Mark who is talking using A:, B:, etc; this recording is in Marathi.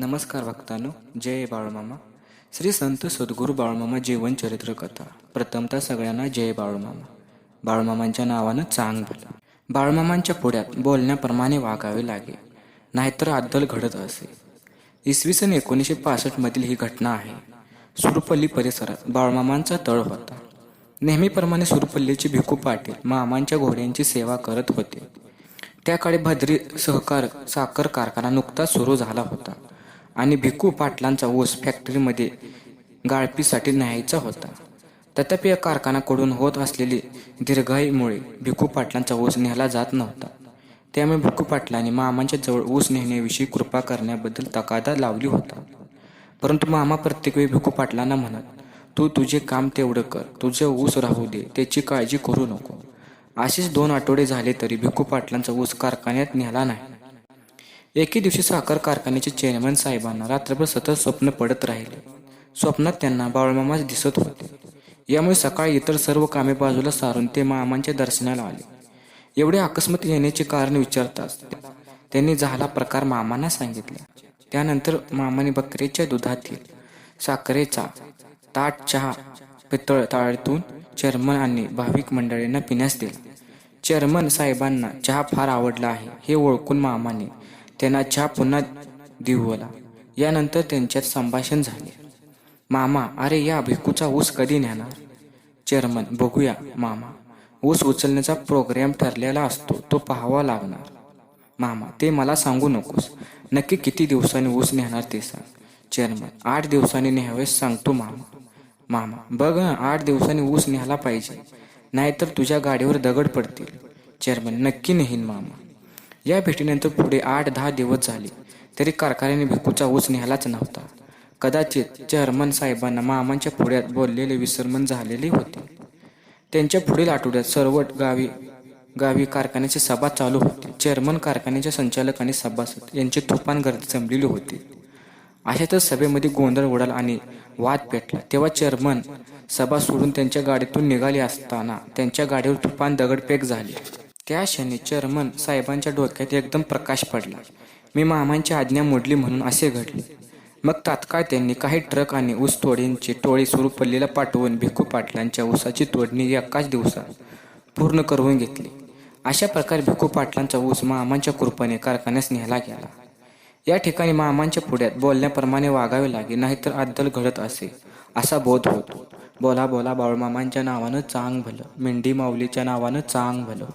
A: नमस्कार भक्तांनो जय बाळूमामा. श्री संत सद्गुरू बाळूमामा जीवन चरित्र कथा. प्रथमतः सगळ्यांना जय बाळूमामा. बाळूमामांच्या नावानं चांग बोला. बाळूमामांच्या पुढ्यात बोलण्याप्रमाणे वागावे लागे नाहीतर अद्दल घडत असे. इसवी सन एकोणीसशे पासष्टमधील ही घटना आहे. सुरपल्ली परिसरात बाळमामांचा तळ होता. नेहमीप्रमाणे सुरपल्लीचे भिकू पाटील मामांच्या घोड्यांची सेवा करत होते. त्या काळी भद्री सहकार साखर कारखाना नुकताच सुरू झाला होता. आणि भिकू पाटलांचा ऊस फॅक्टरीमध्ये गाळपीसाठी न्यायचा होता. तथापि या कारखानाकडून होत असलेली दीर्घाईमुळे भिकू पाटलांचा ऊस नेला जात नव्हता. त्यामुळे भिकू पाटलांनी मामांच्या जवळ ऊस नेण्याविषयी कृपा करण्याबद्दल तकादा लावली होता. परंतु मामा प्रत्येक वेळी भिकू पाटलांना म्हणत तू तुझे काम तेवढं कर तुझे ऊस राहू दे त्याची काळजी करू नको. असेच दोन आठवडे झाले तरी भिकू पाटलांचा ऊस कारखान्यात नेला नाही. एके दिवशी साखर कारखान्याचे चेअरमॅन साहेबांना रात्रभर सतत स्वप्न पडत राहिले. स्वप्नात त्यांना बाळमामाच दिसत होते. यामुळे सकाळी इतर सर्व कामे बाजूला सारून ते मामांच्या दर्शनाला आले. एवढे अकस्मात येण्याचे कारण विचारताच त्यांनी झाला प्रकार मामांना सांगितला. त्यानंतर मामाने बकरीच्या दुधातील साखरेचा ताट चहा पितळ ताळ्यातून चेअरमन आणि भाविक मंडळींना पिण्यास दिला. चेअरमन साहेबांना चहा फार आवडला आहे हे ओळखून मामाने त्यांना चहा पुन्हा दिवला यानंतर त्यांच्यात संभाषण झाले. मामा अरे या भिकूचा ऊस कधी नेणार? चेअरमन बघूया मामा. ऊस उचलण्याचा प्रोग्राम ठरलेला असतो तो पाहावा लागणार. मामा ते मला सांगू नकोस. नक्की किती दिवसांनी ऊस नेणार ते सांग. चेअरमन आठ दिवसांनी न्यावेस सांगतो मामा. मामा बघ आठ दिवसांनी ऊस न्यायला पाहिजे. नाहीतर तुझ्या गाडीवर दगड पडतील. चेअरमन नक्की नेहीन मामा. या भेटीनंतर पुढे आठ दहा दिवस झाले. तरी कारखान्याने भिकूचा ऊस न्यायलाच नव्हता. कदाचित चेअरमन साहेबांना मामांच्या पुढ्यात बोललेले विसरमन झालेले होते. त्यांच्या पुढील आठवड्यात सर्व गावी गावी कारखान्याची सभा चालू होती. चेअरमन कारखान्याच्या संचालक आणि सभासद यांची तुफान गर्दी जमलेली होती. अशातच सभेमध्ये गोंधळ उडाला आणि वाद पेटला. तेव्हा चेअरमन सभा सोडून त्यांच्या गाडीतून निघाले असताना त्यांच्या गाडीवर तुफान दगडफेक झाली. त्या क्षणी चेअरमन साहेबांच्या डोक्यात एकदम प्रकाश पडला. मी मामांची आज्ञा मोडली म्हणून असे घडले. मग तात्काळ त्यांनी काही ट्रक आणि ऊस तोडींची टोळी सुरू पल्लीला पाठवून भिकू पाटलांच्या ऊसाची तोडणी एकाच दिवसात पूर्ण करून घेतली. अशा प्रकारे भिकू पाटलांचा ऊस मामांच्या कृपाने कारखान्यास नेला गेला. या ठिकाणी मामांच्या पुढ्यात बोलण्याप्रमाणे वागावे लागे नाहीतर अद्दल घडत असे असा बोध होतो. बोला बोला बाळूमामांच्या नावानं चांग भलं मेंढी माऊलीच्या नावानं चांग भलं.